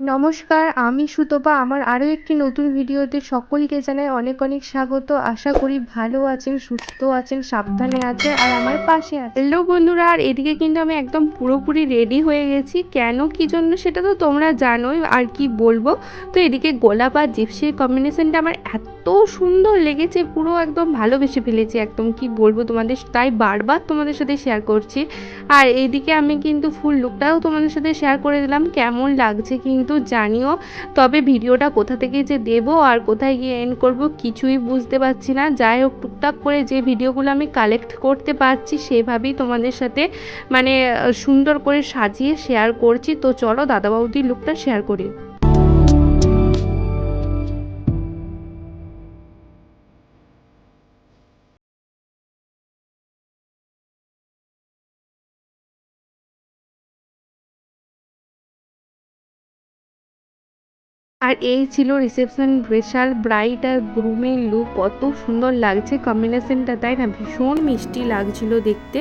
নমস্কার, আমি সুতপা। আমার আরও একটি নতুন ভিডিওতে সকলকে জানাই অনেক অনেক স্বাগত। আশা করি ভালো আছেন, সুস্থ আছেন, সাবধানে আছেন আর আমার পাশে আছেন। হ্যালো বন্ধুরা, আর এদিকে কিন্তু আমি একদম পুরোপুরি রেডি হয়ে গেছি। কেন, কি জন্য সেটা তো তোমরা জানোই আর কি বলব। তো এদিকে গোলাপ আর জিপসির কম্বিনেশনটা আমার এত সুন্দর লেগেছে, পুরো একদম ভালোবেসে ফেলেছি একদম। কি বলব তোমাদের, তাই বারবার তোমাদের সাথে শেয়ার করছি। আর এইদিকে আমি কিন্তু ফুল লুকটাও তোমাদের সাথে শেয়ার করে দিলাম, কেমন লাগছে কিন্তু জানিও। তবে ভিডিওটা কোথা থেকে যে দেব আর কোথায় গিয়ে এন্ড করব কিছুই বুঝতে পারছি না। যাই হোক, টুকটাক করে যে ভিডিওগুলো আমি কালেক্ট করতে পারছি সেভাবেই তোমাদের সাথে মানে সুন্দর করে সাজিয়ে শেয়ার করছি। তো চলো দাদা দাদাবাবুদির লুকটা শেয়ার করি। আর এই ছিল রিসেপশন স্পেশাল ব্রাইট আর গ্রুমের লুক কত সুন্দর লাগছে কম্বিনেশনটা তাই না? ভীষণ মিষ্টি লাগছিল দেখতে।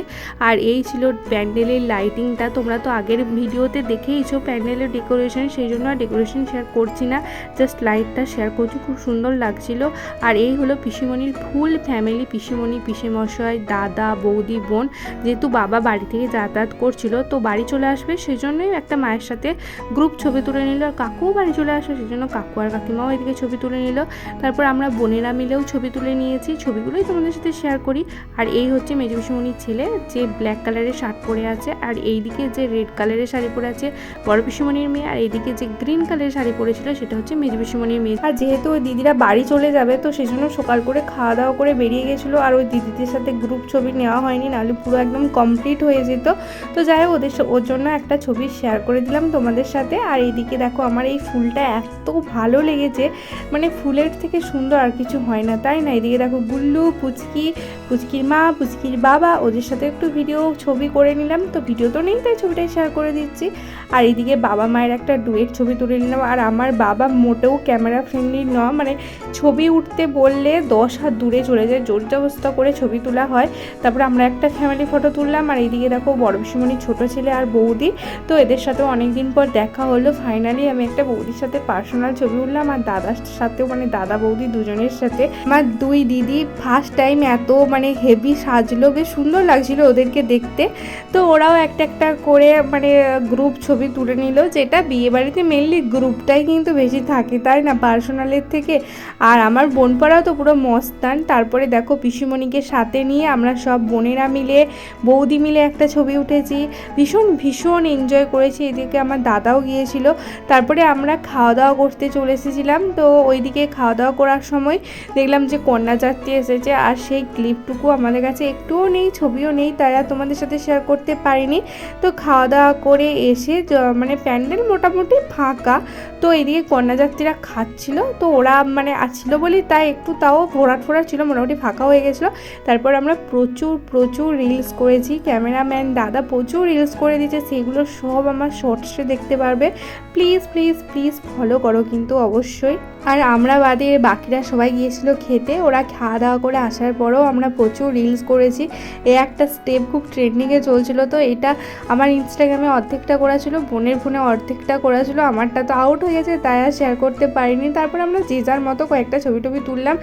আর এই ছিল প্যান্ডেলের লাইটিংটা তোমরা তো আগের ভিডিওতে দেখেইছো প্যান্ডেলের ডেকোরেশন সেই জন্য আর ডেকোরেশন শেয়ার করছি না। জাস্ট লাইটটা শেয়ার করছি, খুব সুন্দর লাগছিল। আর এই হলো পিসিমণির ফুল ফ্যামিলি পিসিমণি, পিসেমশাই, দাদা, বৌদি, বোন। যেহেতু বাবা বাড়ি থেকে যাতায়াত করছিল, তো বাড়ি চলে আসবে সেই জন্যই একটা মায়ের সাথে গ্রুপ ছবি তুলে নিল। আর কাকুও বাড়ি চলে আসবে জন্য কাকু আর কাকিমাও এদিকে ছবি তুলে নিল। তারপর আমরা বোনেরা মিলেও ছবি তুলে নিয়েছি। ছবিগুলোই তোমাদের সাথে শেয়ার করি। আর এই হচ্ছে মেজবিসমণির ছেলে, যে ব্ল্যাক কালারের শার্ট পরে আছে, আর এইদিকে যে রেড কালারের শাড়ি পরে আছে বড় পিসুমণির মেয়ে, আর এইদিকে যে গ্রিন কালারের শাড়ি পরেছিল সেটা হচ্ছে মেজবিসমণির মেয়ে। আর যেহেতু ওই দিদিরা বাড়ি চলে যাবে, তো সেই জন্য সকাল করে খাওয়া দাওয়া করে বেরিয়ে গেছিল, আর ওই দিদিদের সাথে গ্রুপ ছবি নেওয়া হয়নি, নাহলে পুরো একদম কমপ্লিট হয়ে যেত। তো যাই হোক, ওদের ওর জন্য একটা ছবি শেয়ার করে দিলাম তোমাদের সাথে। আর এইদিকে দেখো, আমার এই ফুলটা এত ভালো লেগেছে। মানে ফুলের থেকে সুন্দর আর কিছু হয় না, তাই না? এদিকে দেখো গুল্লু, পুচকি, পুচকির মা, পুচকির বাবা, ওদের সাথে একটু ভিডিও ছবি করে নিলাম। তো ভিডিও তো নেই, তাই ছবিটাই শেয়ার করে দিচ্ছি। আর এদিকে বাবা মায়ের একটা ডুয়েট ছবি তুলে নিলাম। আর আমার বাবা মোটেও ক্যামেরা ফ্রেন্ডলি ন মানে ছবি উঠতে বললে দশ হাত দূরে চলে যায়, জোর অবস্থা করে ছবি তোলা হয়। তারপরে আমরা একটা ফ্যামিলি ফটো তুললাম। আর এইদিকে দেখো বড় বিশ্বমণির ছোটো ছেলে আর বৌদি। তো এদের সাথেও অনেকদিন পর দেখা হলো। ফাইনালি আমি একটা বৌদির সাথে পার্সোনাল ছবি উঠলাম আর দাদার সাথেও মানে দাদা বৌদি দুজনের সাথে। আমার দুই দিদি ফার্স্ট টাইম এত মানে হেভি সাজলো, বেশ সুন্দর লাগছিল ওদেরকে দেখতে। তো ওরাও একটা একটা করে মানে গ্রুপ ছবি তুলে নিল, যেটা বিয়ে বাড়িতে মেনলি গ্রুপটাই কিন্তু বেশি থাকে, তাই না? পার্সোনালের থেকে। আর আমার বোন পড়াও তো পুরো মস্তান। তারপরে দেখো পিসিমণিকে সাথে নিয়ে আমরা সব বোনেরা মিলে, বৌদি মিলে একটা ছবি উঠেছি। ভীষণ ভীষণ এনজয় করেছি। এদিকে আমার দাদাও গিয়েছিল। তারপরে আমরা খাওয়া দাওয়া করতে চলে এসেছিলাম। তো ওইদিকে খাওয়া দাওয়া করার সময় দেখলাম যে কন্যা যাত্রী এসেছে আর সেই ক্লিপটুকু আমাদের কাছে একটুও নেই, ছবিও নেই, তাই আর তোমাদের সাথে শেয়ার করতে পারিনি। তো খাওয়া দাওয়া করে এসে মানে প্যান্ডেল মোটামুটি ফাঁকা। তো এদিকে কন্যাযাত্রীরা খাচ্ছিল, তো ওরা মানে আসছিল বলেই তাই একটু তাও ভোরাট ফোরাট ছিল, মোটামুটি ফাঁকা হয়ে গেছিল। তারপর আমরা প্রচুর প্রচুর রিলস করেছি ক্যামেরাম্যান দাদা প্রচুর রিলস করে দিয়েছে, সেগুলো সব আমার শর্টসে দেখতে পারবে। প্লিজ প্লিজ প্লিজ ফলো করো কিন্তু অবশ্যই। আর আমরা বাদে বাকিরা সবাই গিয়েছিল খেতে, ওরা খাওয়া দাওয়া করে আসার পরেও আমরা প্রচুর রিলস করেছি। এ একটা স্টেপ খুব ট্রেন্ডিংয়ে চলছিল তো, এটা আমার ইনস্টাগ্রামে অর্ধেকটা করা ছিল বোনের ফোনে অর্ধেকটা করা ছিল আমারটা তো আউট হয়ে গেছে, তাই আর শেয়ার করতে পারিনি। তারপর আমরা যে যার মতো কয়েকটা ছবি টবি তুললাম,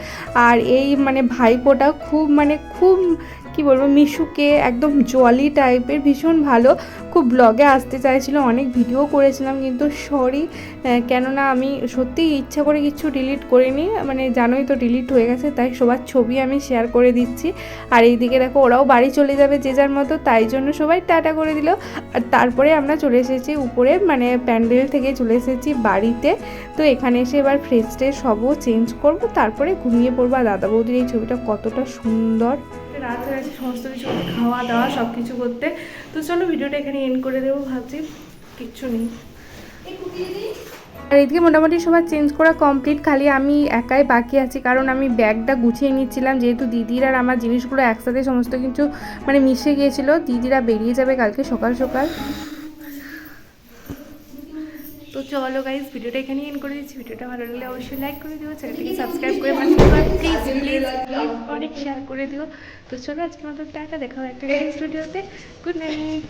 আর এই মানে ভাইপোটা খুব মানে খুব কি বলব, মিশুকে একদম জলি টাইপের ভীষণ ভালো। খুব ব্লগে আসতে চাইছিল, অনেক ভিডিও করেছিলাম, কিন্তু সরি কেননা আমি সত্যিই ইচ্ছা করে কিছু ডিলিট করিনি। মানে জানোই তো ডিলিট হয়ে গেছে, তাই সবার ছবি আমি শেয়ার করে দিচ্ছি। আর এইদিকে দেখো, ওরাও বাড়ি চলে যাবে যে যার মতো, তাই জন্য সবাই টাটা করে দিল। আর তারপরে আমরা চলে এসেছি উপরে মানে প্যান্ডেল থেকে চলে এসেছি বাড়িতে। তো এখানে এসে এবার ফ্রেশ সবও চেঞ্জ করব, তারপরে ঘুমিয়ে পড়ব। আর দাদা বৌদির এই ছবিটা কতটা সুন্দর। রাত হয়ে গেছে সমস্ত কিছু খাওয়া দাওয়া সব কিছু করতে। তো চলো ভিডিওটা এখানে এন্ড করে দেবো, ভাবছি কিচ্ছু নেই। আর এদিকে মোটামুটি সবার চেঞ্জ করা কমপ্লিট খালি আমি একাই বাকি আছি, কারণ আমি ব্যাগটা গুছিয়ে নিচ্ছিলাম, যেহেতু দিদির আর আমার জিনিসগুলো একসাথে সমস্ত কিছু মানে মিশে গিয়েছিল, দিদিরা বেরিয়ে যাবে কালকে সকাল সকাল। তো চলো গাইজ ভিডিওটা এখানে এন করে দিচ্ছি। ভিডিওটা ভালো লাগলে অবশ্যই লাইক করে দিও চ্যানেলটিকে সাবস্ক্রাইব করে পাশে প্লিজ প্লিজ অনেক শেয়ার করে দিও। তো চলো আজকে মতো টাটা দেখাও হবে একটা নেক্সট ভিডিওতে গুড নাইট